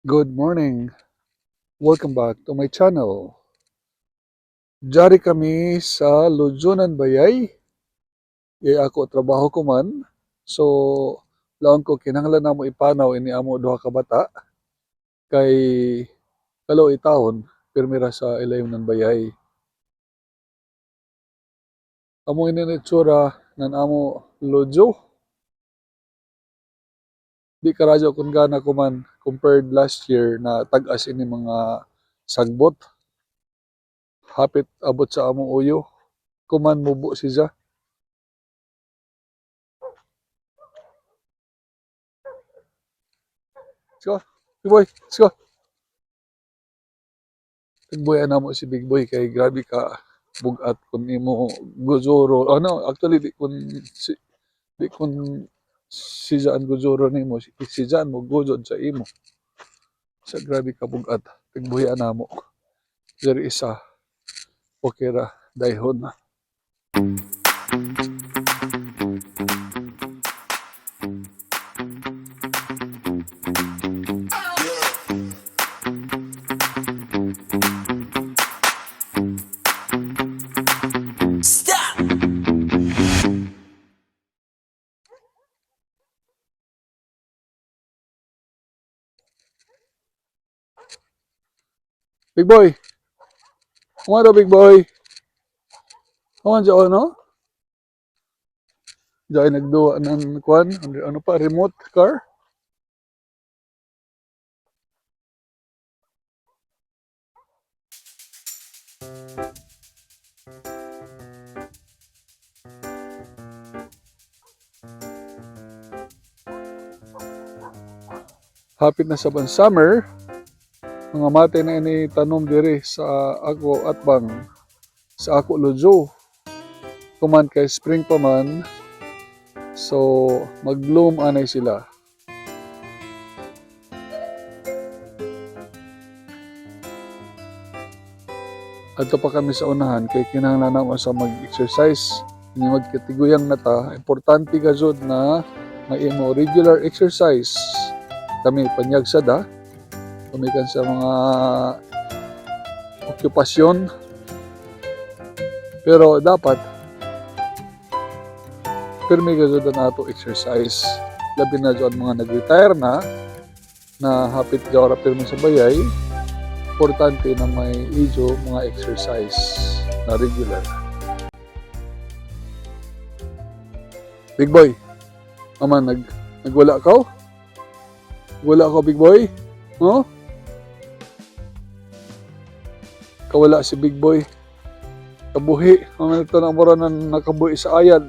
Good morning. Welcome back to my channel. Jari kami sa Lujunan Bayay. Yay ako trabaho ko man. So, laon ko kinahanglan namo ipanaw ini amo duha ka bata kay kalo itahon pirmira sa ilayong ng bayay. Amo ini ni tsura nan amo lojo. Di karadyo kung gana ko man compared last year na tag-as ini mga sagbot. Hapit abot sa among uyo. Kuman mubo siya. Let's go. Big boy, let's go. Big boy ana mo si Big Boy kay grabe ka bugat kun imo guzoro. Ano, actually di kun si, di kun si Jaan guzoro nimo, si, si mo guzod sa imo. Sa grabe ka bugat. Big boy ana mo. Diri isa. Okay ra dayhon na. Stop! Big boy. Kumano daw, big boy? Kuman dyan, ano? Diyan nagduwa ng kwan, ano pa, remote car? Hapit na sa summer, mga mate na ini tanom diri sa ako at bang sa ako lojo. Kuman kay spring pa man, so mag-bloom anay sila. Adto pa kami sa unahan kay kinahanglan na sa mag-exercise. Ini magkatiguyang nata, importante ka jud na may imo regular exercise. Kami panyag sada, tumikan sa mga okupasyon. Pero dapat pirmi ka jud na ato exercise. Labi na jud mga nag-retire na na hapit jawara pirmi sa bayay. Importante na may ijo mga exercise na regular. Big boy, mama nag nagwala ka? Wala ka big boy? No? Kawala si Big Boy. Kabuhi. Ang ito na mura na nakabuhi sa ayad.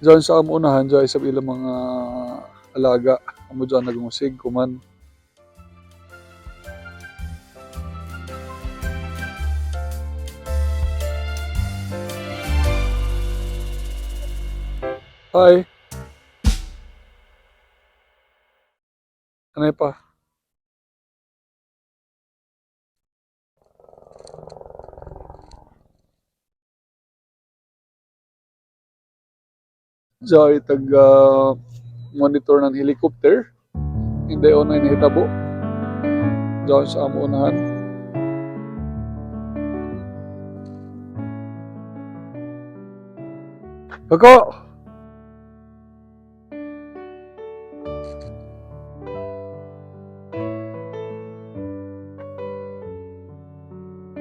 Diyan sa amunahan, diyan sa ilang mga alaga. Amo diyan nagmusig kuman. Hi. Ano pa? So, itag ah, monitor ng helicopter. Hindi ako na inihitabo. Diyan sa amunahan. Koko!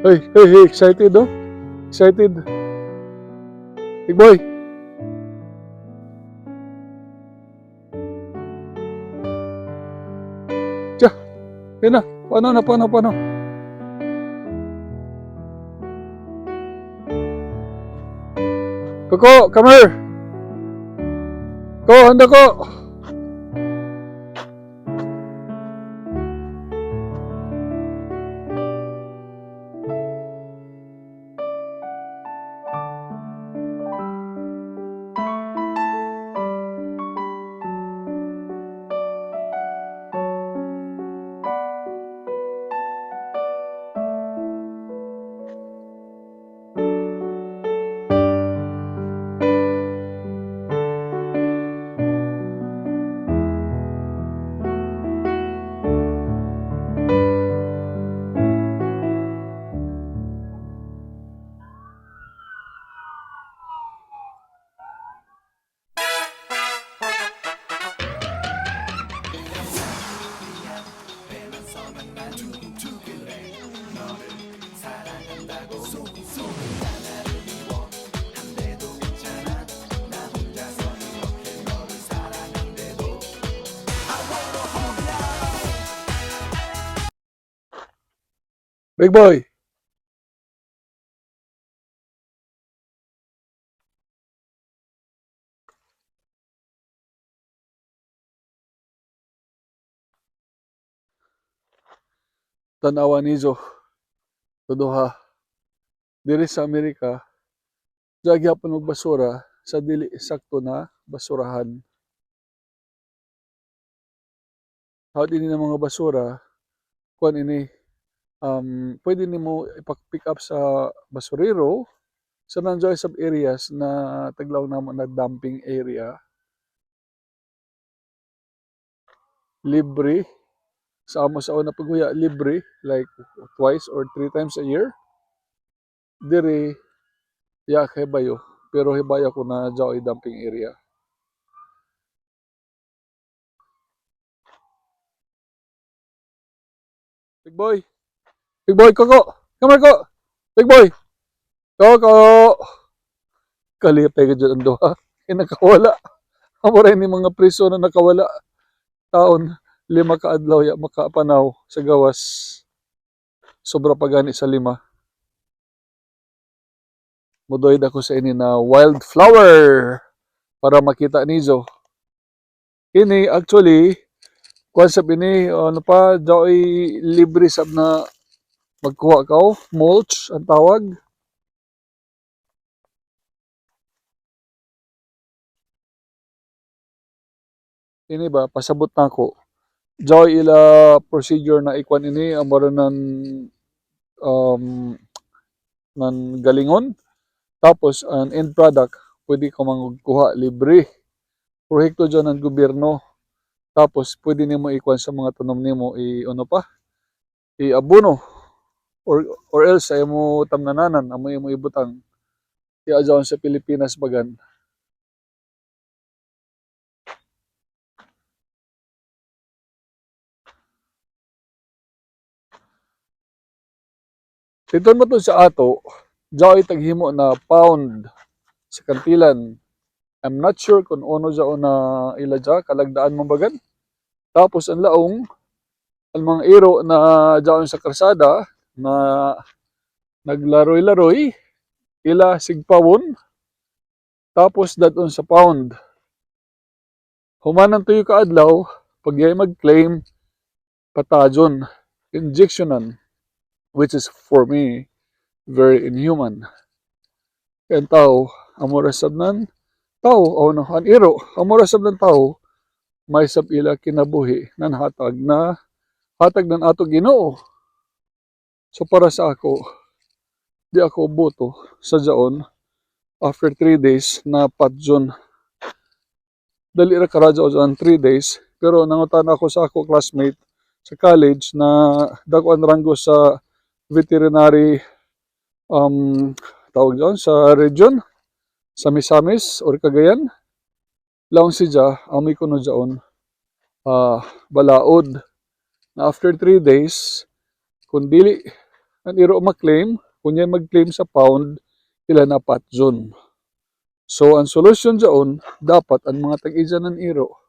Hey, hey, hey, excited oh? Excited. Big boy. Tiya, yun na. Paano na, paano, paano? Koko, come here. Ko, handa ko. Big boy! Tanawa nizo. Tuduha. Diri sa Amerika, dyan gyapon og basura sa dili sakto na basurahan. Hawat ini ng mga basura, kuan ini, um, pwede nimo ipak-pick up sa basurero sa nandiyo sub areas na taglaw namo na dumping area. Libre. Sa amo sa una paghuya, libre. Like twice or three times a year. Diri, ya kay bayo. Pero hibaya ko na dyan dumping area. Big boy. Big boy, Coco. Come here, Coco. Big boy. Coco. Kalipay ka dyan ang duha. Eh, nakawala. Amo rin ni mga priso na nakawala. Taon, lima ka adlaw ya makapanaw sa gawas. Sobra pa gani sa lima. Mudoy ako sa ini na wildflower para makita nizo. Ini actually concept ini ano pa joy libre sab na magkuha ka oh, mulch ang tawag. Ini ba pasabot na ako. Joy ila procedure na ikwan ini amara nan um, nan galingon. Tapos ang end product pwede ka mangkuha libre. Proyekto dyan ng gobyerno. Tapos pwede nimo ikwan sa mga tanom nimo i ano pa? I-abono or or else ay mo tamnananan amo imo ibutang iya dyan sa Pilipinas bagan. Titon mo to sa ato, Joy taghimo na pound sa kantilan. I'm not sure kung ano sa una ila dya, kalagdaan mo bagan. Tapos ang laong, ang mga iro na dyan sa karsada, na naglaroy-laroy, ila sigpawon, tapos daton sa pound. Humanan tuyo ka adlaw, pag mag-claim, patajon, injectionan, which is for me, very inhuman. Ang tao, amora sabnan, tao, o no, ang iro, amora sabnan tao, may sab ila kinabuhi nan hatag na hatag ng ato Ginoo. So para sa ako, di ako boto sa jaon after 3 days na patjon. Dali ra karadyo dyan 3 days, pero nangutan ako sa ako classmate sa college na dako ang ranggo sa veterinary um, tawag dyan, sa region, sa Misamis or Cagayan. Laong si Ja, amoy ko no dyan, ah, balaod. Na after 3 days, kung dili, ang iro mag-claim, kung yan mag-claim sa pound, ila na patjon. So, ang solusyon dyan, dapat ang mga tag-isa ng iro,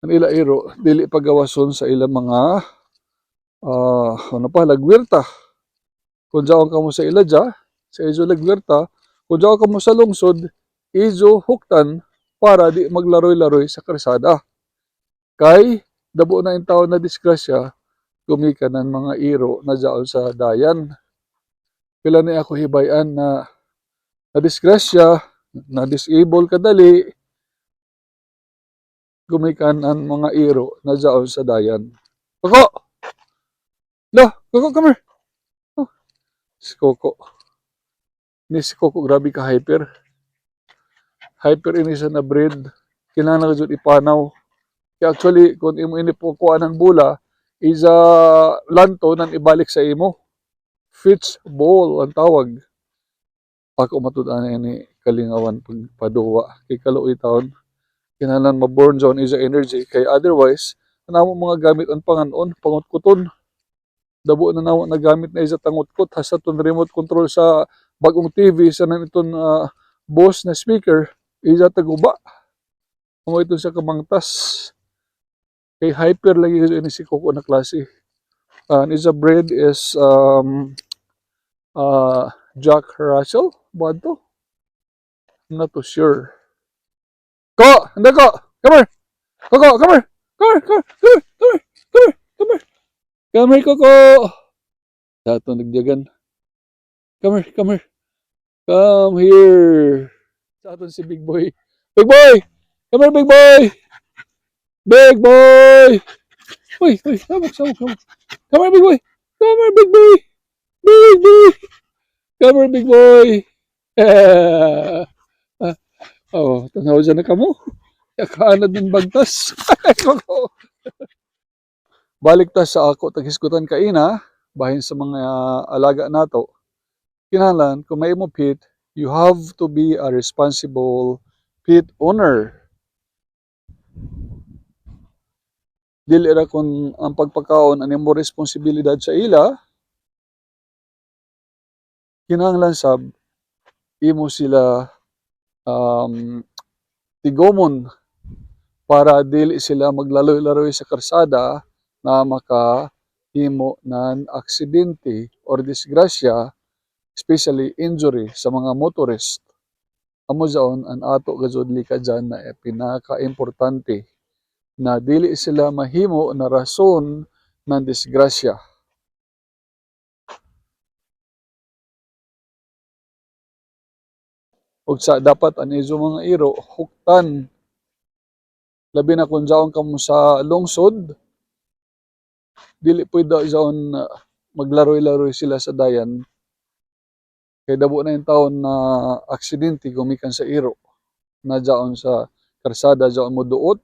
ang ila iro, dili pagawason sa ila mga, ah, ano pa, lagwirta. Kung dyan ka mo sa ila dya, sa iso lagwirta, kung dyan ka mo sa lungsod, iso huktan, para di maglaroy-laroy sa karsada. Kay, dabo na yung tao na disgrasya, gumika ng mga iro na dyan sa dayan. Pila ni ako hibayan na na disgrasya, na disable kadali, gumikan ang mga iro na dyan sa dayan. Koko! Lo, Koko, come here. Oh, si Koko. Ni si Koko, grabe ka hyper. Hyper ini sa na breed. Kinahanglan ka dyan ipanaw. Kaya actually, kung imo ini po kuha ng bula, is a lanto nang ibalik sa imo. Fits ball ang tawag. Ako matudan ini kalingawan pagpaduwa. Kay kaluoy taon. Kinahanglan ma-born zone is a energy. Kay otherwise, ano mo mga gamit ang panganon, pangutkuton. dabo na nawa nagamit na isa tangot-kot hasta ton remote control sa bagong TV sa nan iton ah, Bose na speaker isa taguba amo ito sa kamangtas kay hyper lagi ini si ko na klase ah, and is a breed is um uh Jack Russell ba to I'm not too sure ko hindi ko come here Coco, come here. Come here, come here, come here, come here, come here. Come here, Coco. Lahat na. Come here, come here. Come here. Sa si Big Boy. Big Boy! Come here, Big Boy! Big Boy Uy, uy, sabok, sabok, sabok. Come here, big boy. Come here, big boy. Big boy. Come here, big boy. Ah, oh, tanaw dyan na kamo. Yakaanad ng bagtas. Balik ta sa ako, tagiskutan ka ina, bahin sa mga alaga nato. Kinalan, kung may mo pit, you have to be a responsible pit owner. Dili ra kun ang pagpakaon ani mo responsibilidad sa ila kinahanglan sab imo sila um, tigomon para dili sila maglaloy-laroy sa karsada na makahimo ng aksidente or disgrasya especially injury sa mga motorist. Amo jaon ang ato gazudli ka dyan na eh, pinaka-importante na dili sila mahimo na rason ng disgrasya. Ug sa dapat ani izo mga iro huktan. Labi na kung jaon kamo sa lungsod dili pwede jaon maglaroy-laroy sila sa dayan. Kay dabo na yung taon na aksidente gumikan sa iro na jaon sa karsada jaon mo duot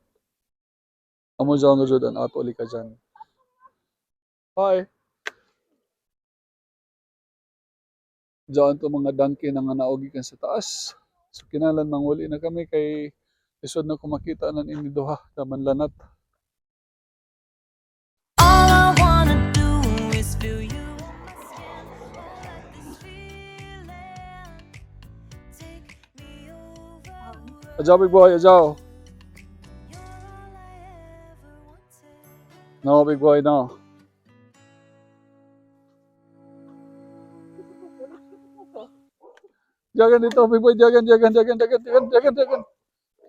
Amo dyan ang ato ali ka dyan. Hi. Dyan to mga donkey na nga naogi kan sa taas. So kinalan manguli na kami kay isod na kumakita ng ini duha taman lanat. All I wanna do No big boy no. Jagan dito big boy, jagan, jagan, jagan, jagan, jagan, jagan, jagan.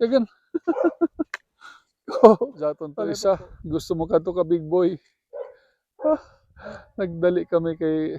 Jagan. Oh, Zaton to isa. Gusto mo ka to ka big boy. Ah, nagdali kami kay